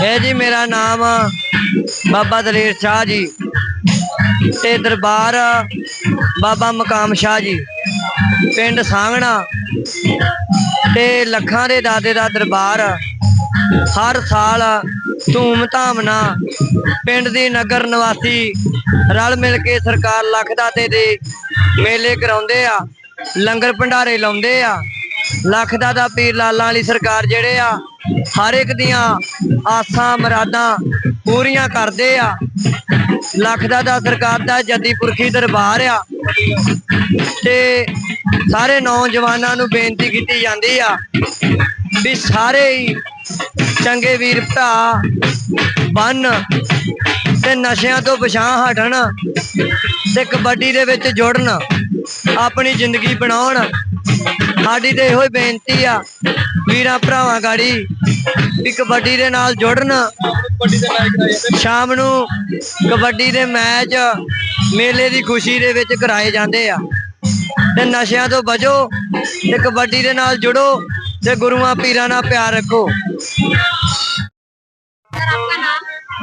ਹੈ ਜੀ, ਮੇਰਾ ਨਾਮ ਬਾਬਾ ਦਲੇਰ ਸ਼ਾਹ ਜੀ ਤੇ ਦਰਬਾਰ ਬਾਬਾ ਮਕਾਮ ਸ਼ਾਹ ਜੀ। ਪਿੰਡ ਸਾਂਗਣਾ ਤੇ ਲੱਖਾਂ ਦੇ ਦਾਦੇ ਦਾ ਦਰਬਾਰ ਹਰ ਸਾਲ ਧੂਮ ਧਾਮ ਨਾਲ ਪਿੰਡ ਦੀ ਨਗਰ ਨਿਵਾਸੀ ਰਲ ਮਿਲ ਕੇ ਸਰਕਾਰ ਲੱਖ ਦਾਤੇ ਦੇ ਮੇਲੇ ਕਰਾਉਂਦੇ ਆ, ਲੰਗਰ ਭੰਡਾਰੇ ਲਾਉਂਦੇ ਆ, ਲੱਖ ਦਾਦਾ ਪੀਰ ਲਾਲਾਂ ਵਾਲੀ ਸਰਕਾਰ ਜਿਹੜੇ ਆ ਹਰ ਇੱਕ ਦੀਆਂ ਆਸਾਂ, ਮੁਰਾਦਾਂ ਪੂਰੀਆਂ ਕਰਦੇ ਆ। ਲੱਖ ਦਾ ਦਾਦਾ ਸਰਕਾਰ ਦਾ ਜੱਦੀ ਪੁਰਖੀ ਦਰਬਾਰ ਆ। ਤੇ ਸਾਰੇ ਨੌਜਵਾਨਾਂ ਨੂੰ ਬੇਨਤੀ ਕੀਤੀ ਜਾਂਦੀ ਆ ਵੀ ਸਾਰੇ ਹੀ ਚੰਗੇ ਵੀਰ ਭਰਾ ਬੰਨ ਤੇ ਨਸ਼ਿਆਂ ਤੋਂ ਪਛਾਣ ਹਟਣ ਤੇ ਕਬੱਡੀ ਦੇ ਵਿੱਚ ਜੁੜਨ, ਆਪਣੀ ਜ਼ਿੰਦਗੀ ਬਣਾਉਣ। ਸਾਡੀ ਤੇ ਇਹੋ ਹੀ ਬੇਨਤੀ ਆ, ਵੀਰਾਂ ਭਰਾਵਾਂ ਗਾੜੀ ਵੀ ਕਬੱਡੀ ਦੇ ਨਾਲ ਜੁੜਨ। ਸ਼ਾਮ ਨੂੰ ਕਬੱਡੀ ਦੇ ਮੈਚ ਮੇਲੇ ਦੀ ਖੁਸ਼ੀ ਦੇ ਵਿੱਚ ਕਰਾਏ ਜਾਂਦੇ ਆ। ਤੇ ਨਸ਼ਿਆਂ ਤੋਂ ਬਚੋ ਤੇ ਕਬੱਡੀ ਦੇ ਨਾਲ ਜੁੜੋ ਤੇ ਗੁਰੂਆਂ ਪੀਰਾਂ ਨਾਲ ਪਿਆਰ ਰੱਖੋ।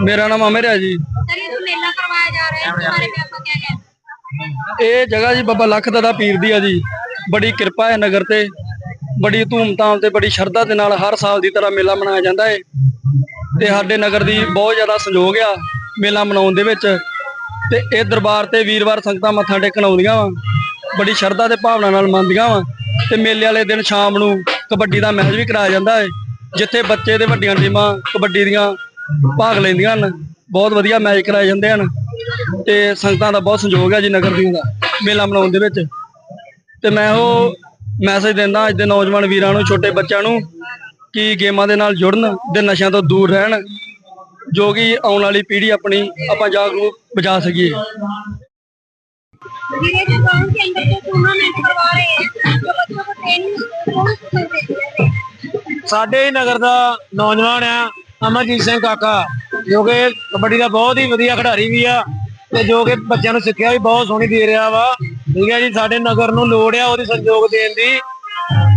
ਮੇਰਾ ਨਾਮ ਅਮਰ ਹੈ ਜੀ। ਇਹ ਜਗ੍ਹਾ ਜੀ ਬਾਬਾ ਲੱਖ ਦਾ ਪੀਰ ਦੀ ਆ ਜੀ। ਬੜੀ ਕਿਰਪਾ ਹੈ ਨਗਰ ਤੇ। ਬੜੀ ਧੂਮਧਾਮ ਤੇ ਬੜੀ ਸ਼ਰਧਾ ਦੇ ਨਾਲ ਹਰ ਸਾਲ ਦੀ ਤਰ੍ਹਾਂ ਮੇਲਾ ਮਨਾਇਆ ਜਾਂਦਾ ਹੈ ਤੇ ਸਾਡੇ ਨਗਰ ਦੀ ਬਹੁਤ ਜ਼ਿਆਦਾ ਸੰਯੋਗ ਆ ਮੇਲਾ ਮਨਾਉਣ ਦੇ ਵਿੱਚ। ਤੇ ਇਹ ਦਰਬਾਰ ਤੇ ਵੀਰਵਾਰ ਸੰਗਤਾਂ ਮੱਥਾ ਟੇਕਣ ਆਉਂਦੀਆਂ ਵਾ। ਬੜੀ ਸ਼ਰਧਾ ਤੇ ਭਾਵਨਾ ਨਾਲ ਮੰਨਦੀਆਂ ਵਾ। ਤੇ ਮੇਲੇ ਵਾਲੇ ਦਿਨ ਸ਼ਾਮ ਨੂੰ ਕਬੱਡੀ ਦਾ ਮੈਚ ਵੀ ਕਰਾਇਆ ਜਾਂਦਾ ਹੈ ਜਿੱਥੇ ਬੱਚੇ ਤੇ ਵੱਡੀਆਂ ਟੀਮਾਂ ਕਬੱਡੀ ਦੀਆਂ ਭਾਗ ਲੈਂਦੀਆਂ ਹਨ। ਬਹੁਤ ਵਧੀਆ ਮੈਚ ਕਰਾਏ ਜਾਂਦੇ ਹਨ। ਤੇ ਸੰਗਤਾਂ ਦਾ ਬਹੁਤ ਸੰਯੋਗ ਹੈ ਜੀ ਨਗਰ ਦੀਆਂ ਦਾ ਮੇਲਾ ਮਨਾਉਣ ਦੇ ਵਿੱਚ। ਤੇ ਮੈਂ ਉਹ ਮੈਸੇਜ ਦਿੰਦਾ ਅੱਜ ਦੇ ਨੌਜਵਾਨ ਵੀਰਾਂ ਨੂੰ, ਛੋਟੇ ਬੱਚਿਆਂ ਨੂੰ ਕਿ ਗੇਮਾਂ ਦੇ ਨਾਲ ਜੁੜਨ ਤੇ ਨਸ਼ਿਆਂ ਤੋਂ ਦੂਰ ਰਹਿਣ, ਜੋ ਕਿ ਆਉਣ ਵਾਲੀ ਪੀੜ੍ਹੀ ਆਪਣੀ, ਆਪਾਂ ਜਾਗਰੂਕ ਬਚਾ ਸਕੀਏ। ਵੀਰੇ ਜੋ ਸਾਡੇ ਨਗਰ ਦਾ ਨੌਜਵਾਨ ਆ ਅਮਰਜੀਤ ਸਿੰਘ ਕਾਕਾ, ਜੋ ਕਿ ਕਬੱਡੀ ਦਾ ਬਹੁਤ ਹੀ ਵਧੀਆ ਖਿਡਾਰੀ ਵੀ ਆ ਤੇ ਜੋ ਕਿ ਬੱਚਿਆਂ ਨੂੰ ਸਿੱਖਿਆ ਵੀ ਬਹੁਤ ਸੋਹਣੀ ਦੇ ਰਿਹਾ ਵਾ। ਠੀਕ ਹੈ ਜੀ, ਸਾਡੇ ਨਗਰ ਨੂੰ ਲੋੜ ਆ ਉਹਦੀ ਸੰਯੋਗ ਦੇਣ ਦੀ,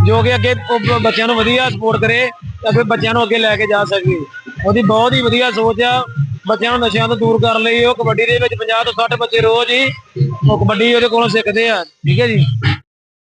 ਜੋ ਕਿ ਅੱਗੇ ਉਹ ਬੱਚਿਆਂ ਨੂੰ ਵਧੀਆ ਸਪੋਰਟ ਕਰੇ ਤੇ ਅੱਗੇ ਬੱਚਿਆਂ ਨੂੰ ਅੱਗੇ ਲੈ ਕੇ ਜਾ ਸਕੇ। ਉਹਦੀ ਬਹੁਤ ਹੀ ਵਧੀਆ ਸੋਚ ਆ, ਬੱਚਿਆਂ ਨੂੰ ਨਸ਼ਿਆਂ ਤੋਂ ਦੂਰ ਕਰਨ ਲਈ ਉਹ ਕਬੱਡੀ ਦੇ ਵਿੱਚ 50 ਤੋਂ 60 ਬੱਚੇ ਰੋਜ਼ ਹੀ ਉਹ ਕਬੱਡੀ ਉਹਦੇ ਕੋਲੋਂ ਸਿੱਖਦੇ ਆ, ਠੀਕ ਹੈ ਜੀ।